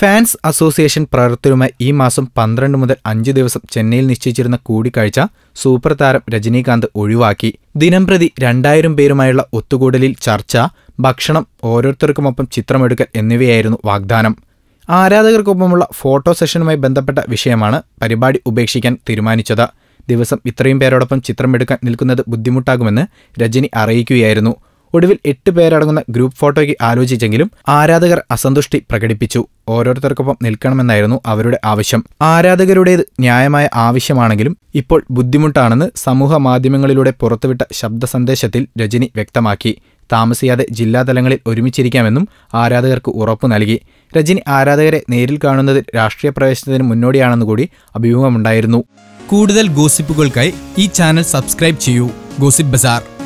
Fans association പ്രവർത്തകരുമായി ഈ മാസം പന്ത്രണ്ട് മുതൽ അഞ്ച് ദിവസം ചെന്നൈയിൽ നിശ്ചയിച്ചിരുന്ന കൂടിക്കാഴ്ച സൂപ്പർ താരം രജനീകാന്ത് ഒഴിവാക്കി. ദിനംപ്രതി രണ്ടായിരം പേരുമായുള്ള ഒത്തുകൂടലിൽ ചർച്ച ഭക്ഷണം ഓരോരുത്തർക്കുമൊപ്പം ചിത്രമെടുക്കൽ എന്നിവയായിരുന്നു വാഗ്ദാനം. ആരാധകർക്കൊപ്പമുള്ള ഫോട്ടോ സെഷനുമായി ബന്ധപ്പെട്ട വിഷയമാണ് പരിപാടി ഉപേക്ഷിക്കാൻ തീരുമാനിച്ചത്. ദിവസം ഇത്രയും പേരോടൊപ്പം ചിത്രമെടുക്കാൻ നിൽക്കുന്നത് ബുദ്ധിമുട്ടാകുമെന്ന് രജനി അറിയിക്കുകയായിരുന്നു. ഒടുവിൽ എട്ട് പേരടങ്ങുന്ന ഗ്രൂപ്പ് ഫോട്ടോയ്ക്ക് ആലോചിച്ചെങ്കിലും ആരാധകർ അസന്തുഷ്ടി പ്രകടിപ്പിച്ചു. ഓരോരുത്തർക്കൊപ്പം നിൽക്കണമെന്നായിരുന്നു അവരുടെ ആവശ്യം. ആരാധകരുടേത് ന്യായമായ ആവശ്യമാണെങ്കിലും ഇപ്പോൾ ബുദ്ധിമുട്ടാണെന്ന് സമൂഹ മാധ്യമങ്ങളിലൂടെ പുറത്തുവിട്ട ശബ്ദ സന്ദേശത്തിൽ രജനി വ്യക്തമാക്കി. താമസിയാതെ ജില്ലാതലങ്ങളിൽ ഒരുമിച്ചിരിക്കാമെന്നും ആരാധകർക്ക് ഉറപ്പു നൽകി. രജനി ആരാധകരെ നേരിൽ കാണുന്നത് രാഷ്ട്രീയ പ്രവേശനത്തിന് മുന്നോടിയാണെന്നുകൂടി അഭിമുഖമുണ്ടായിരുന്നു. കൂടുതൽ ഗോസിപ്പുകൾക്കായി ഈ ചാനൽ സബ്സ്ക്രൈബ് ചെയ്യൂ. Gossip bazaar.